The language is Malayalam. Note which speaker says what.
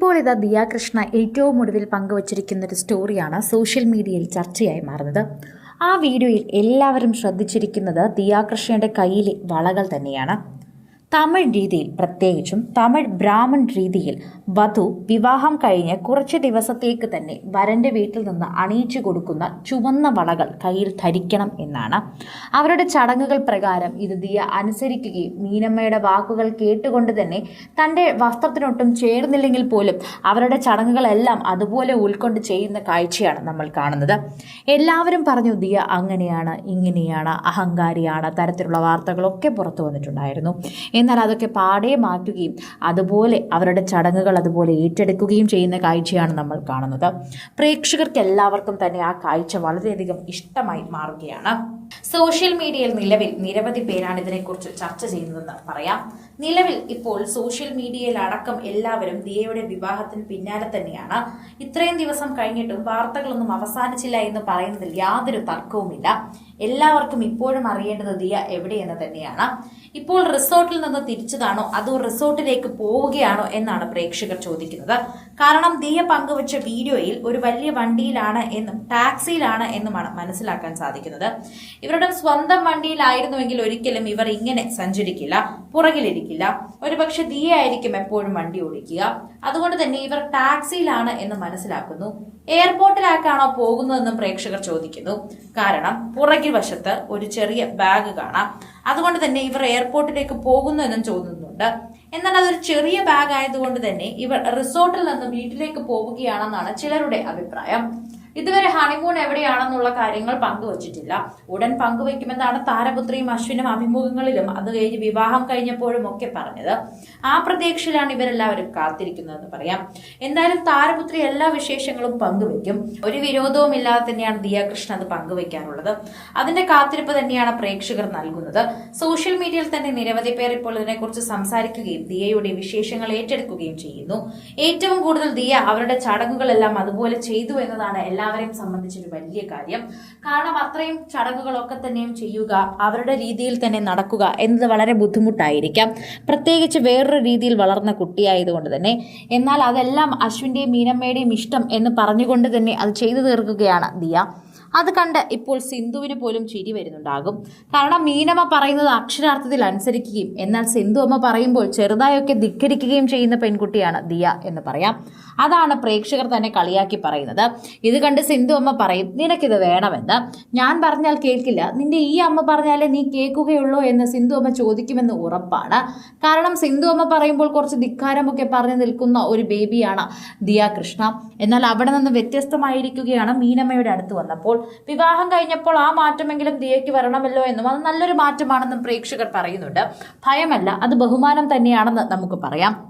Speaker 1: ഇപ്പോൾ ഇതാ ദിയാകൃഷ്ണ ഏറ്റവും ഒടുവിൽ പങ്കുവച്ചിരിക്കുന്ന ഒരു സ്റ്റോറിയാണ് സോഷ്യൽ മീഡിയയിൽ ചർച്ചയായി മാറുന്നത്. ആ വീഡിയോയിൽ എല്ലാവരും ശ്രദ്ധിച്ചിരിക്കുന്നത് ദിയാകൃഷ്ണയുടെ കയ്യിലെ വളകൾ തന്നെയാണ്. തമിഴ് രീതിയിൽ പ്രത്യേകിച്ചും തമിഴ് ബ്രാഹ്മൺ രീതിയിൽ വധു വിവാഹം കഴിഞ്ഞ് കുറച്ച് ദിവസത്തേക്ക് തന്നെ വരന്റെ വീട്ടിൽ നിന്ന് അണിയിച്ചു കൊടുക്കുന്ന ചുവന്ന വളകൾ കയ്യിൽ ധരിക്കണം എന്നാണ്. അവരുടെ ചടങ്ങുകൾ പ്രകാരം ഇത് ദിയ അനുസരിക്കുകയും മീനമ്മയുടെ വാക്കുകൾ കേട്ടുകൊണ്ട് തന്നെ തന്റെ വസ്ത്രത്തിനൊട്ടും ചേർന്നില്ലെങ്കിൽ പോലും അവരുടെ ചടങ്ങുകളെല്ലാം അതുപോലെ ഉൾക്കൊണ്ട് ചെയ്യുന്ന കാഴ്ചയാണ് നമ്മൾ കാണുന്നത്. എല്ലാവരും പറഞ്ഞു ദിയ അങ്ങനെയാണ് ഇങ്ങനെയാണ് അഹങ്കാരിയാണ് തരത്തിലുള്ള വാർത്തകളൊക്കെ പുറത്തു വന്നിട്ടുണ്ടായിരുന്നു. എന്നാൽ അതൊക്കെ പാടെ മാറ്റുകയും അതുപോലെ അവരുടെ ചടങ്ങുകൾ അതുപോലെ ഏറ്റെടുക്കുകയും ചെയ്യുന്ന കാഴ്ചയാണ് നമ്മൾ കാണുന്നത്. പ്രേക്ഷകർക്ക് എല്ലാവർക്കും തന്നെ ആ കാഴ്ച വളരെയധികം ഇഷ്ടമായി മാറുകയാണ്. സോഷ്യൽ മീഡിയയിൽ നിലവിൽ നിരവധി പേരാണ് ഇതിനെക്കുറിച്ച് ചർച്ച ചെയ്യുന്നതെന്ന് പറയാം. നിലവിൽ ഇപ്പോൾ സോഷ്യൽ മീഡിയയിൽ അടക്കം എല്ലാവരും ദിയയുടെ വിവാഹത്തിന് പിന്നാലെ തന്നെയാണ്. ഇത്രയും ദിവസം കഴിഞ്ഞിട്ടും വാർത്തകളൊന്നും അവസാനിച്ചില്ല എന്ന് പറയുന്നതിൽ യാതൊരു തർക്കവുമില്ല. എല്ലാവർക്കും ഇപ്പോഴും അറിയേണ്ടത് ദിയ എവിടെയെന്ന് തന്നെയാണ്. ഇപ്പോൾ റിസോർട്ടിൽ നിന്ന് തിരിച്ചതാണോ അതോ റിസോർട്ടിലേക്ക് പോവുകയാണോ എന്നാണ് പ്രേക്ഷകർ ചോദിക്കുന്നത്. കാരണം ദിയ പങ്കുവച്ച വീഡിയോയിൽ ഒരു വലിയ വണ്ടിയിലാണ് എന്നും ടാക്സിയിലാണ് എന്നുമാണ് മനസ്സിലാക്കാൻ സാധിക്കുന്നത്. ഇവരുടെ സ്വന്തം വണ്ടിയിലായിരുന്നുവെങ്കിൽ ഒരിക്കലും ഇവർ ഇങ്ങനെ സഞ്ചരിക്കില്ല. പുറകിലിരിക്കില്ല. ഒരുപക്ഷെ ദിയ ആയിരിക്കും എപ്പോഴും വണ്ടി ഓടിക്കുക. അതുകൊണ്ട് തന്നെ ഇവർ ടാക്സിയിലാണ് എന്ന് മനസ്സിലാക്കുന്നു. എയർപോർട്ടിലേക്കാണോ പോകുന്നതെന്നും പ്രേക്ഷകർ ചോദിക്കുന്നു. കാരണം പുറകിൽ വശത്ത് ഒരു ചെറിയ ബാഗ് കാണാം. അതുകൊണ്ട് തന്നെ ഇവർ എയർപോർട്ടിലേക്ക് പോകുന്നു എന്നും ചോദിക്കുന്നുണ്ട്. എന്നാൽ അതൊരു ചെറിയ ബാഗ് ആയതുകൊണ്ട് തന്നെ ഇവർ റിസോർട്ടിൽ നിന്ന് വീട്ടിലേക്ക് പോവുകയാണെന്നാണ് ചിലരുടെ അഭിപ്രായം. ഇതുവരെ ഹണിമൂൺ എവിടെയാണെന്നുള്ള കാര്യങ്ങൾ പങ്കുവച്ചിട്ടില്ല. ഉടൻ പങ്കുവെക്കുമെന്നാണ് താരപുത്രിയും അശ്വിനും അഭിമുഖങ്ങളിലും അത് കഴിഞ്ഞ് വിവാഹം കഴിഞ്ഞപ്പോഴും ഒക്കെ പറഞ്ഞത്. ആ പ്രതീക്ഷയിലാണ് ഇവരെല്ലാവരും കാത്തിരിക്കുന്നതെന്ന് പറയാം. എന്തായാലും താരപുത്രി എല്ലാ വിശേഷങ്ങളും പങ്കുവെക്കും ഒരു വിരോധവും ഇല്ലാതെ തന്നെയാണ് ദിയാകൃഷ്ണൻ കൃഷ്ണ അത് പങ്കുവെക്കാനുള്ളത് അതിന്റെ കാത്തിരിപ്പ് തന്നെയാണ് പ്രേക്ഷകർ നൽകുന്നത്. സോഷ്യൽ മീഡിയയിൽ തന്നെ നിരവധി പേർ ഇപ്പോൾ ഇതിനെക്കുറിച്ച് സംസാരിക്കുകയും ദിയയുടെ വിശേഷങ്ങൾ ഏറ്റെടുക്കുകയും ചെയ്യുന്നു. ഏറ്റവും കൂടുതൽ ദിയ അവരുടെ ചടങ്ങുകളെല്ലാം അതുപോലെ ചെയ്തു എന്നതാണ് എല്ലാവരെയും സംബന്ധിച്ചൊരു വലിയ കാര്യം. കാരണം അത്രയും ചടങ്ങുകളൊക്കെ തന്നെയും ചെയ്യുക അവരുടെ രീതിയിൽ തന്നെ നടക്കുക എന്നത് വളരെ ബുദ്ധിമുട്ടായിരിക്കാം. പ്രത്യേകിച്ച് വേറൊരു രീതിയിൽ വളർന്ന കുട്ടിയായതുകൊണ്ട് തന്നെ. എന്നാൽ അതെല്ലാം അശ്വിന്റെയും മീനമ്മയുടെയും ഇഷ്ടം എന്ന് പറഞ്ഞുകൊണ്ട് തന്നെ അത് ചെയ്തു തീർക്കുകയാണ് ദിയ. അത് കണ്ട് ഇപ്പോൾ സിന്ധുവിന് പോലും ചിരി വരുന്നുണ്ടാകും. കാരണം മീനമ്മ പറയുന്നത് അക്ഷരാർത്ഥത്തിൽ അനുസരിക്കുകയും എന്നാൽ സിന്ധു അമ്മ പറയുമ്പോൾ ചെറുതായൊക്കെ ധിക്കരിക്കുകയും ചെയ്യുന്ന പെൺകുട്ടിയാണ് ദിയ എന്ന് പറയാം. അതാണ് പ്രേക്ഷകർ തന്നെ കളിയാക്കി പറയുന്നത്. ഇത് കണ്ട് സിന്ധു അമ്മ പറയും നിനക്കിത് വേണമെന്ന്. ഞാൻ പറഞ്ഞാൽ കേൾക്കില്ല. നിന്റെ ഈ അമ്മ പറഞ്ഞാലേ നീ കേൾക്കുകയുള്ളൂ എന്ന് സിന്ധു അമ്മ ചോദിക്കുമെന്ന് ഉറപ്പാണ്. കാരണം സിന്ധു അമ്മ പറയുമ്പോൾ കുറച്ച് ധിക്കാരമൊക്കെ പറഞ്ഞു നിൽക്കുന്ന ഒരു ബേബിയാണ് ദിയ കൃഷ്ണ. എന്നാൽ അവിടെ നിന്ന് വ്യത്യസ്തമായിരിക്കുകയാണ് മീനമ്മയുടെ അടുത്ത് വന്നപ്പോൾ. വിവാഹം കഴിഞ്ഞപ്പോൾ ആ മാറ്റമെങ്കിലും ദിയയ്ക്ക് വരണമല്ലോ എന്നും അത് നല്ലൊരു മാറ്റമാണെന്നും പ്രേക്ഷകർ പറയുന്നുണ്ട്. ഭയമല്ല അത് ബഹുമാനം തന്നെയാണെന്ന് നമുക്ക് പറയാം.